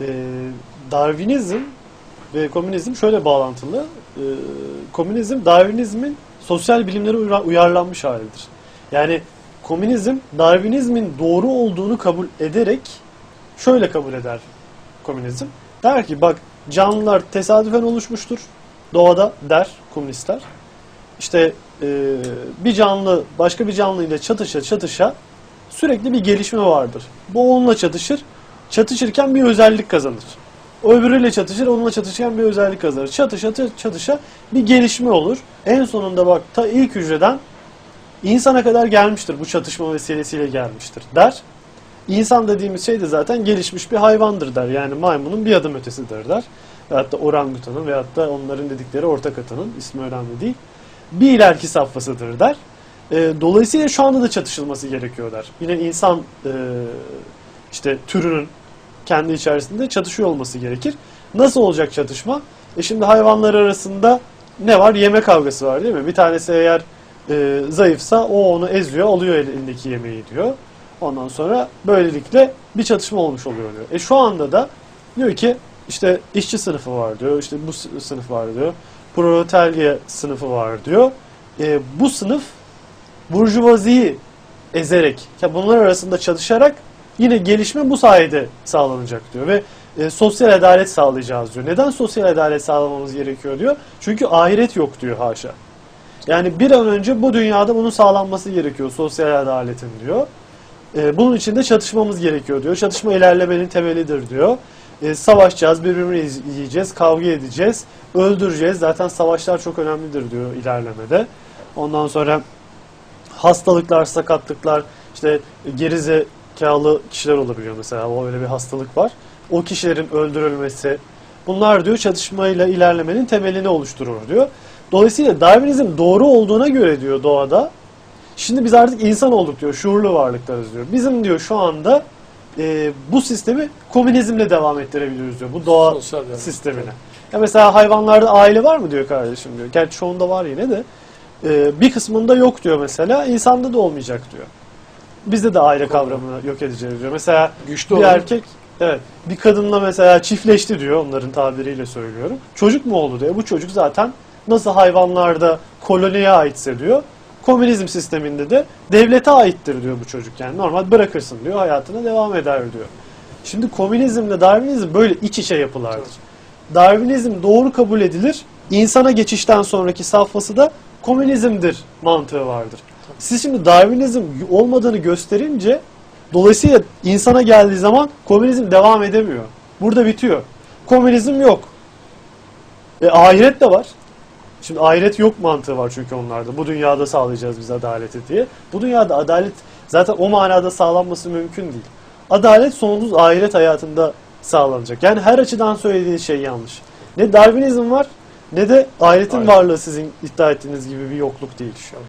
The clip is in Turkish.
e, Darwinizm ve komünizm şöyle bağlantılı. E, komünizm Darwinizmin sosyal bilimlere uyar- uyarlanmış halidir. Yani komünizm Darwinizmin doğru olduğunu kabul ederek şöyle kabul eder komünizm. Der ki bak canlılar tesadüfen oluşmuştur doğada der komünistler. İşte e, bir canlı başka bir canlıyla çatışa çatışa sürekli bir gelişme vardır. Bu onunla çatışır. Çatışırken bir özellik kazanır. O öbürüyle çatışır, onunla çatışırken bir özellik kazanır. Çatışa çatışa bir gelişme olur. En sonunda bak ta ilk hücreden insana kadar gelmiştir. Bu çatışma vesilesiyle gelmiştir der. İnsan dediğimiz şey de zaten gelişmiş bir hayvandır der. Yani maymunun bir adım ötesidir der. Veyahut da orangutanın veyahut da onların dedikleri ortak atanın ismi önemli değil. Bir ileriki safhasıdır der. Dolayısıyla şu anda da çatışılması gerekiyor der. Yine insan işte türünün kendi içerisinde çatışıyor olması gerekir. Nasıl olacak çatışma? E şimdi hayvanlar arasında ne var? Yeme kavgası var değil mi? Bir tanesi eğer e, zayıfsa o onu eziyor, alıyor elindeki yemeği diyor. Ondan sonra böylelikle bir çatışma olmuş oluyor diyor. E şu anda da diyor ki işte işçi sınıfı var diyor, işte bu sı- sınıf var diyor, proletarya sınıfı var diyor. E, bu sınıf burjuvaziyi ezerek, ya bunlar arasında çalışarak yine gelişme bu sayede sağlanacak diyor ve e, sosyal adalet sağlayacağız diyor. Neden sosyal adalet sağlamamız gerekiyor diyor? Çünkü ahiret yok diyor haşa. Yani bir an önce bu dünyada bunun sağlanması gerekiyor sosyal adaletin diyor. E, bunun için de çatışmamız gerekiyor diyor. Çatışma ilerlemenin temelidir diyor. E, savaşacağız, birbirimizi yiyeceğiz, kavga edeceğiz, öldüreceğiz. Zaten savaşlar çok önemlidir diyor ilerlemede. Ondan sonra hastalıklar, sakatlıklar, işte gerizekalı kişiler olabiliyor mesela. O öyle bir hastalık var. O kişilerin öldürülmesi, bunlar diyor çatışmayla ilerlemenin temelini oluşturur diyor. Dolayısıyla Darwinizm doğru olduğuna göre diyor doğada, şimdi biz artık insan olduk diyor, şuurlu varlıklarız diyor. Bizim diyor şu anda e, bu sistemi komünizmle devam ettirebiliyoruz diyor. Bu doğa Sosyal yani. sistemine. Ya mesela hayvanlarda aile var mı diyor kardeşim diyor. Gerçi çoğunda var yine de. Ee, bir kısmında yok diyor mesela. insanda da olmayacak diyor. Bizde de aile kavramını yok edeceğiz diyor. Mesela Güçlü bir olan- erkek evet bir kadınla mesela çiftleşti diyor onların tabiriyle söylüyorum. Çocuk mu oldu diyor. Bu çocuk zaten nasıl hayvanlarda koloniye aitse diyor. Komünizm sisteminde de devlete aittir diyor bu çocuk. Yani normal bırakırsın diyor hayatına devam eder diyor. Şimdi komünizmle Darwinizm böyle iç içe yapılardır. Darwinizm doğru kabul edilir. İnsana geçişten sonraki safhası da komünizmdir mantığı vardır. Siz şimdi Darwinizm olmadığını gösterince dolayısıyla insana geldiği zaman komünizm devam edemiyor. Burada bitiyor. Komünizm yok. E, ahiret de var. Şimdi ahiret yok mantığı var çünkü onlarda. Bu dünyada sağlayacağız biz adaleti diye. Bu dünyada adalet zaten o manada sağlanması mümkün değil. Adalet sonsuz ahiret hayatında sağlanacak. Yani her açıdan söylediği şey yanlış. Ne Darwinizm var ne de ahiretin Aynen. varlığı sizin iddia ettiğiniz gibi bir yokluk değil.